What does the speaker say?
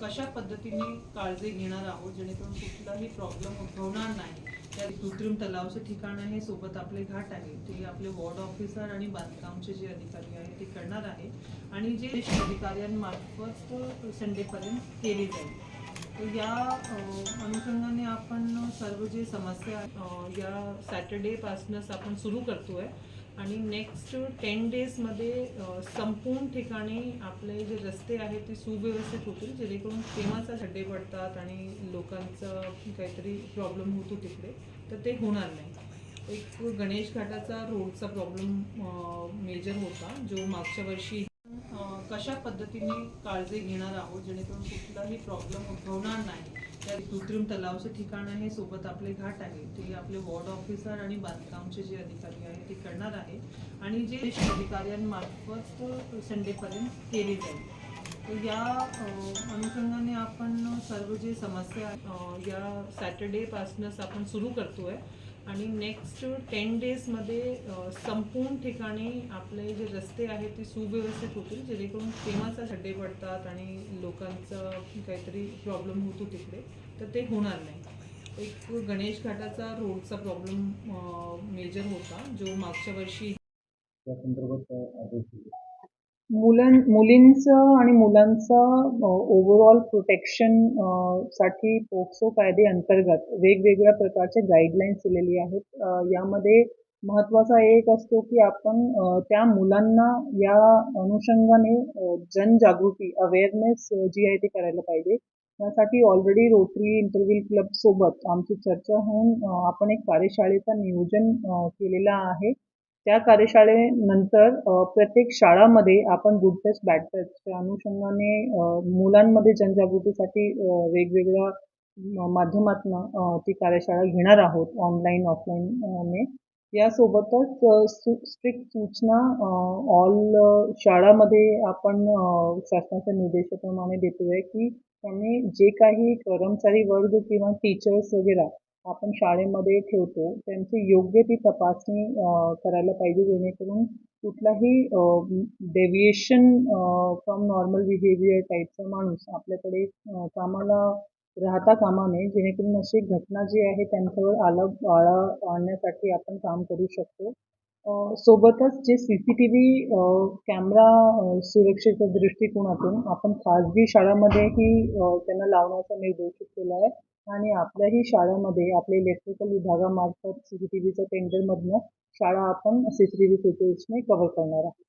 कशा पद्धतीने काळजी घेणार आहोत जेणेकरून कुठलाही प्रॉब्लेम उद्भवणार नाही. त्या कृत्रिम तलावचं ठिकाण आहे सोबत आपले घाट आहे ते आपले वॉर्ड ऑफिसर आणि बांधकामचे जे अधिकारी आहेत ते करणार आहे. आणि जे अधिकाऱ्यांमार्फत संडेपर्यंत केली जाईल. तर या अनुषंगाने आपण सर्व जे समस्या या सॅटर्डेपासूनच आपण सुरू करतो आहे आणि नेक्स्ट टेन डेजमध्ये संपूर्ण ठिकाणी आपले जे रस्ते आहेत ते सुव्यवस्थित होतील जेणेकरून केव्हाचा खड्डे पडतात आणि लोकांचा काहीतरी प्रॉब्लेम होतो तिकडे तर ते होणार नाही. एक गणेश घाटाचा रोडचा प्रॉब्लेम मेजर होता जो मागच्या वर्षी कशा पद्धतीने काळजी घेणार आहोत जेणेकरून कुठलाही प्रॉब्लेम उद्भवणार नाही. त्या कृत्रिम तलावचं ठिकाण आहे सोबत आपले घाट आहे ते आपले वॉर्ड ऑफिसर आणि बांधकामचे जे अधिकारी आहेत ते करणार आहे. आणि जे अधिकाऱ्यांमार्फत संडेपर्यंत केली जाईल. तर या अनुषंगाने आपण सर्व जे समस्या या सॅटर्डेपासूनच आपण सुरू करतो आहे आणि नेक्स्ट टेन डेजमध्ये संपूर्ण ठिकाणी आपले जे रस्ते आहेत ते सुव्यवस्थित होतील जेणेकरून तेव्हाचा खड्डे पडतात आणि लोकांचा काहीतरी प्रॉब्लेम होतो तिकडे. तर ते होणार नाही. एक गणेश घाटाचा रोडचा प्रॉब्लेम मेजर होता जो मागच्या वर्षी त्या संदर्भात मुलां मुलींचं आणि मुलांचं ओव्हरऑल प्रोटेक्शनसाठी पोक्सो कायदे अंतर्गत वेगवेगळ्या प्रकारचे गाईडलाईन्स दिलेली आहेत. यामध्ये महत्त्वाचा एक असतो की आपण त्या मुलांना या अनुषंगाने जनजागृती अवेअरनेस जी आहे ती करायला पाहिजे. त्यासाठी ऑलरेडी रोटरी इंटरव्हिल क्लबसोबत आमची चर्चा होऊन आपण एक कार्यशाळेचं नियोजन केलेला केलेलं आहे. त्या कार्यशाळेनंतर प्रत्येक शाळामध्ये आपण गुड टच बॅड टचच्या अनुषंगाने मुलांमध्ये जनजागृतीसाठी वेगवेगळ्या माध्यमातून ती कार्यशाळा घेणार आहोत ऑनलाईन ऑफलाईन ने. यासोबतच स्ट्रिक्ट सूचना ऑल शाळामध्ये आपण शासनाच्या निर्देशाप्रमाणे देतोय की त्यांनी जे काही कर्मचारी वर्ग किंवा टीचर्स वगैरे आपण शाळेमध्ये ठेवतो त्यांची योग्य ती तपासणी करायला पाहिजे जेणेकरून कुठलाही डेव्हिएशन फ्रॉम नॉर्मल बिहेवियर टाईपचा माणूस आपल्याकडे कामाला राहता कामा नये जेणेकरून अशी घटना जी आहे त्यांच्यावर आला आळा आणण्यासाठी आपण काम करू शकतो. सोबतच जे C C T V camera सुरक्षेच्या दृष्टिकोनातून आपण खाजगी शाळामध्ये ही त्यांना लावण्याचा निर्देशित केला आहे. आणि आपल्याही शाळेमध्ये आपल्या इलेक्ट्रिकल विभागामार्फत सी सी टी व्हीच्या टेंडरमधनं शाळा आपण सी सी टी व्ही फुटेजने कव्हर करणार आहोत.